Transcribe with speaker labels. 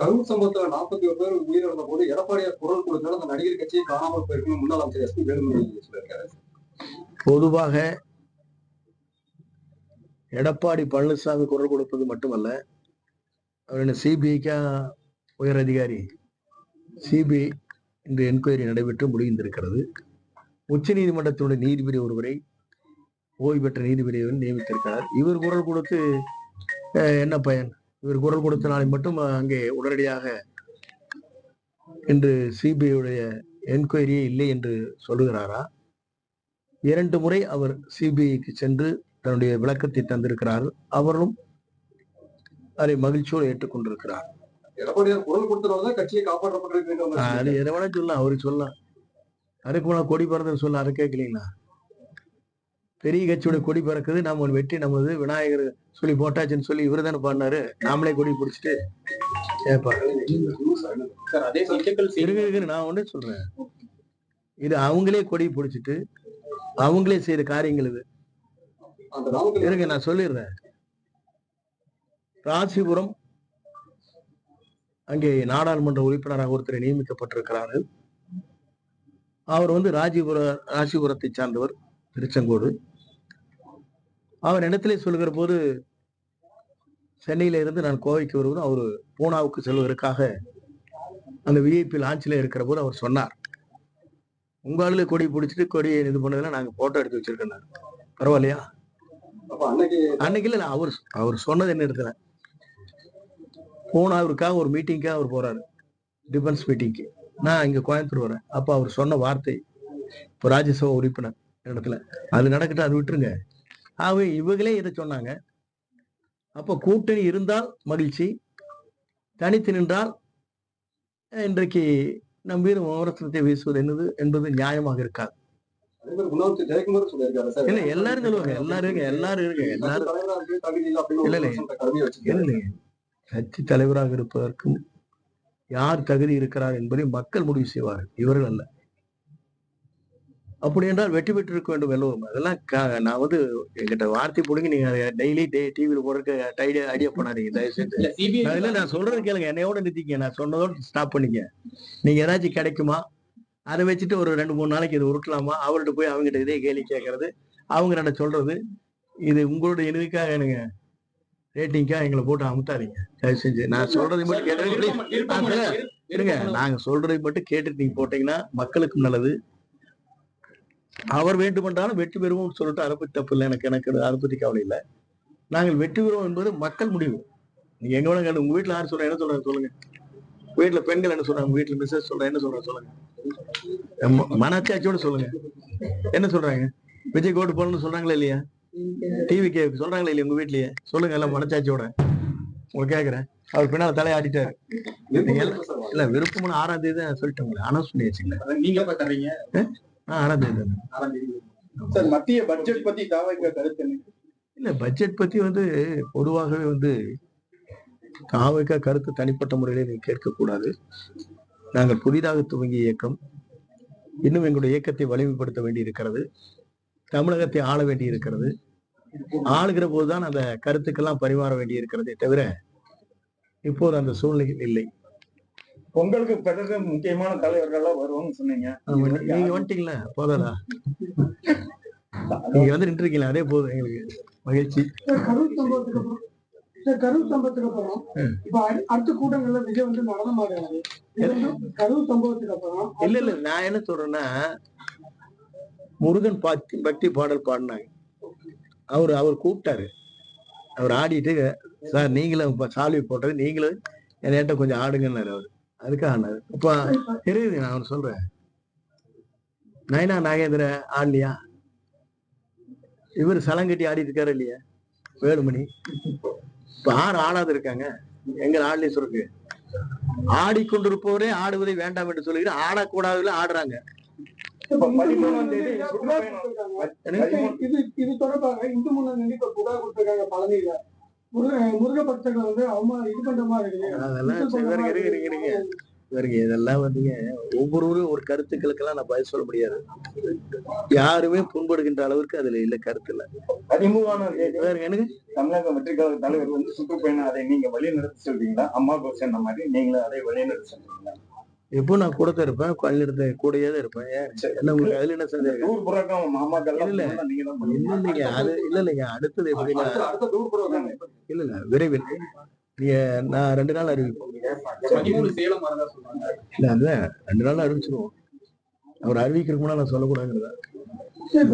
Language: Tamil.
Speaker 1: கரூர் சம்பவத்துல நாற்பத்தி ஒரு பேர் உயிரிழந்த போது எடப்பாடியார் குரல் கொடுத்தாலும் அந்த நடிகர் கட்சியை காணாமல் போயிருக்கணும் முன்னாள் அமைச்சர் எஸ் பி வேலுமணி சொல்லியிருக்காரு.
Speaker 2: பொதுவாக எடப்பாடி பழனிசாமி குரல் கொடுப்பது மட்டுமல்ல அவர் என்ன சிபிஐக்கா உயர் அதிகாரி? சிபிஐ இன்று என்கொயரி நடைபெற்று முடிந்திருக்கிறது. உச்ச நீதிமன்றத்தினுடைய நீதிபதி ஒருவரை ஓய்வு பெற்ற நீதிபதி நியமித்திருக்கிறார். இவர் குரல் கொடுத்து என்ன பயன்? இவர் குரல் கொடுத்தனாலே மட்டும் அங்கே உடனடியாக இன்று சிபிஐ உடைய என்கொயரியே இல்லை என்று சொல்லுகிறாரா? இரண்டு முறை அவர் சிபிஐக்கு சென்று தன்னுடைய விளக்கத்தை தந்திருக்கிறார். அவரும் அதை மகிழ்ச்சியோடு ஏற்றுக்கொண்டிருக்கிறார். அது எதை வேணா சொல்லலாம். அவரு சொல்லலாம் அதுக்கு போனா கொடி பறந்துன்னு சொல்ல அதை கேட்கலீங்களா? பெரிய கட்சியோட கொடி பறக்குது. நம்ம ஒன்று வெட்டி நமது விநாயகர் சொல்லி போட்டாச்சுன்னு சொல்லி இவரு தானே பாடினாரு. நாமளே கொடி பிடிச்சிட்டு நான் ஒண்ணே சொல்றேன். இது அவங்களே கொடி பிடிச்சிட்டு அவங்களே செய்த காரியங்கள் இது. இருங்க நான் சொல்லிடுறேன். ராசிபுரம் அங்கே நாடாளுமன்ற உறுப்பினராக ஒருத்தர் நியமிக்கப்பட்டிருக்கிறாரு. அவர் வந்து ராஜிபுர ராசிபுரத்தை சார்ந்தவர் திருச்செங்கோடு. அவர் இடத்திலே சொல்லுகிற போது சென்னையில இருந்து நான் கோவைக்கு வருவதும் அவர் பூனாவுக்கு செல்வதற்காக அந்த விஐபி லான்ச்சில் இருக்கிற போது அவர் சொன்னார். உங்க ஆளுல கொடி பிடிச்சிட்டு கொடியை இது பண்ணதுல நாங்க போட்டோ எடுத்து வச்சிருக்கோம் பரவாயில்லையா?
Speaker 1: அன்னைக்கு
Speaker 2: அன்னைக்கு இல்ல அவர் அவர் சொன்னது என்ன இடத்துல பூனாவிற்காக ஒரு மீட்டிங்காக அவர் போறாரு. டிஃபென்ஸ் மீட்டிங்க்கு நான் இங்க கோயம்புத்தூர் வரேன். அப்ப அவர் சொன்ன வார்த்தை இப்போ ராஜ்யசபா உறுப்பினர் இடத்துல அது நடக்கட்டும் அது விட்டுருங்க. ஆகவே இவங்களே இதை சொன்னாங்க. அப்ப கூட்டணி இருந்தால் மகிழ்ச்சி தனித்து நின்றால் இன்றைக்கு நம் மீது விமர்சனத்தை வீசுவது என்னது? என்பது நியாயமாக இருக்காது. எல்லாரும் சொல்லுவாங்க எல்லாரும் எல்லாரும் இருக்க எல்லாரும்.
Speaker 1: கட்சி இல்ல,
Speaker 2: இல்ல. கட்சி தலைவராக இருப்பதற்கும் யார் தகுதி இருக்கிறார் என்பதை மக்கள் முடிவு செய்வார்கள். இவர்கள் அல்ல. அப்படி என்றால் வெற்றி பெற்றிருக்க வேண்டும் எல்லோரும். அதெல்லாம் நான் வந்து எங்கிட்ட வார்த்தை பிடிங்க நீங்க டெய்லி டே டிவியில் போறதுக்கு ஐடியா ஐடியா பண்ணாதீங்க. தயவு
Speaker 3: இல்ல சிபிஐ
Speaker 2: நான் சொல்றது கேளுங்க. என்னையோட நிறுத்திக்க நான் சொன்னதோட ஸ்டாப் பண்ணிக்க நீங்க ஏதாச்சும் கிடைக்குமா? அதை வச்சுட்டு ஒரு ரெண்டு மூணு நாளைக்கு இது உருட்டலாமா? அவர்கிட்ட போய் அவங்ககிட்ட இதே கேள்வி கேட்கறது. அவங்க ரெண்ட சொல்றது. இது உங்களுடைய இதுக்காக எனக்கு ரேட்டிங்காக எங்களை போட்டு அமுத்தாதீங்க. தயவு செஞ்சு நான் சொல்றதை மட்டும் கேட்டு இருங்க. நாங்க சொல்றதை மட்டும் கேட்டுட்டு நீங்க போட்டீங்கன்னா மக்களுக்கும் நல்லது. அவர் வேண்டுமென்றாலும் வெற்றி பெறுவோம்னு சொல்லிட்டு அதை பத்தி தப்பு இல்லை. எனக்கு எனக்கு அதை பத்தி கவலை இல்லை. நாங்கள் வெற்றி பெறுவோம் என்பது மக்கள் முடிவு. நீங்க எங்க வேணா கேளு. உங்க வீட்டுல யார் சொல்ற என்ன சொல்றாங்க சொல்லுங்க. வீட்டுல பெண்கள் என்ன சொல்றாங்க வீட்டுல மிஸ்ஸஸ் சொல்ற என்ன சொல்றாங்க சொல்லுங்க. ம- மனச்சாட்சியோட சொல்லுங்க. என்ன சொல்றாங்க? விஜய் கோட்டு போடணும்னு சொல்றாங்களா இல்லையா? டிவி கே சொல்றாங்களா இல்லையா உங்க வீட்லயே? சொல்லுங்க எல்லாம் மனச்சாட்சியோட. உங்களுக்கு கேக்குறேன். அவர் பின்னால தலையாடிட்டாரு இல்ல விருப்பமான ஆறாம் தேதி தான் சொல்லிட்டோங்களே அனௌன்ஸ் பண்ணி வச்சுங்களேன்
Speaker 3: நீங்க
Speaker 2: ஆறாம் தேதி தானே.
Speaker 3: சார் மத்திய பட்ஜெட் பத்தி தாவைக்க கருத்து
Speaker 2: இல்ல பட்ஜெட் பத்தி வந்து பொதுவாகவே வந்து தாவைக்கா கருத்து தனிப்பட்ட முறையிலே நீங்க கேட்கக்கூடாது. நாங்கள் புதிதாக துவங்கிய இயக்கம் இன்னும் எங்களுடைய இயக்கத்தை வலிமைப்படுத்த வேண்டி இருக்கிறது தமிழகத்தை ஆள வேண்டி இருக்கிறது ஆளுகிற போதுதான் அந்த கருத்துக்கெல்லாம் பரிமாற வேண்டி இருக்கிறதே தவிர இப்போது அந்த சூழ்நிலையில் இல்லை.
Speaker 3: பொங்கலுக்கு பிறகு முக்கியமான தலைவர்கள்லாம் வருவாங்கன்னு சொன்னீங்க.
Speaker 2: நீங்க வந்துட்டீங்களா? போதாதா? நீங்க வந்து நின்றுருக்கீங்களா? அதே போதும் எங்களுக்கு. மகிழ்ச்சி.
Speaker 4: கரூர் சம்பவத்துக்கு அப்புறம் கரூர் சம்பவத்துக்கு அப்புறம். இப்ப அடு- அடுத்த கூட்டங்கள்ல விஜய் வந்து நடனம் ஆடுறாரு. கரூர் சம்பவத்துக்கு அப்புறம்
Speaker 2: இல்ல இல்ல நான் என்ன சொல்றேன்னா முருகன் பக்தி பக்தி பாடல் பாடினாங்க. அவர் அவர் கூப்பிட்டாரு. அவர் ஆடிட்டு சார் நீங்களும் சால்வி போட்டது நீங்களும் என்கிட்ட கொஞ்சம் ஆடுங்கன்னாரு அவர். அதுக்காக இப்ப தெரியுது நான் அவன் சொல்றேன். நயனா நாகேந்திர ஆடலையா? இவர் சலங்கட்டி ஆடிட்டு இருக்காரு இல்லையா? வேலுமணி. இப்ப ஆறு ஆடாது இருக்காங்க. எங்க ஆடலையும் சொல்லுங்க ஆடிக்கொண்டிருப்பவரே ஆடுவதை வேண்டாம் என்று சொல்லுகிற ஆடக்கூடாதுல ஆடுறாங்க.
Speaker 4: இது தொடர்பாக இந்து முன்னணி பழனியில. முருக முருக பக்தர்கள் வந்து அவமா இது பண்ற மாதிரி
Speaker 2: இருங்க. பாருங்க இதெல்லாம் வந்துங்க ஒவ்வொருவரும் ஒரு கருத்துக்களுக்கெல்லாம் நான் பதில் சொல்ல முடியாது. யாருமே புண்படுகின்ற அளவுக்கு அதுல இல்ல கருத்து இல்ல.
Speaker 3: பதிமூணாம் தேதி
Speaker 2: பாருங்க எனக்கு
Speaker 3: தமிழக வெற்றி கழக தலைவர் வந்து சுற்றுப்பயணம் அதை நீங்க வழி நடத்தி சொல்றீங்களா? அம்மா கோஷம் சொன்ன மாதிரி நீங்களும் அதை வழி நடத்தி சொல்றீங்களா?
Speaker 2: எப்போ நான் கூட தான் இருப்பேன் குழந்தை கூடயே தான் இருப்பேன். ஏன்? உங்களுக்கு அதுல என்ன சந்தேகம்? இல்ல.
Speaker 3: நீங்க தான்
Speaker 2: இல்ல இல்லைங்க. அது இல்ல இல்லைங்க. அடுத்தது எப்படின்னா இல்ல இல்ல விரைவில். நீங்க நான் ரெண்டு நாள் அறிவிப்போம் இல்ல அதுதான் ரெண்டு நாள் அறிவிச்சிருவோம் அவர் அறிவிக்கிறதுக்கு முன்னாடி நான் சொல்லக்கூடாதுங்கிறதா?
Speaker 4: சரி,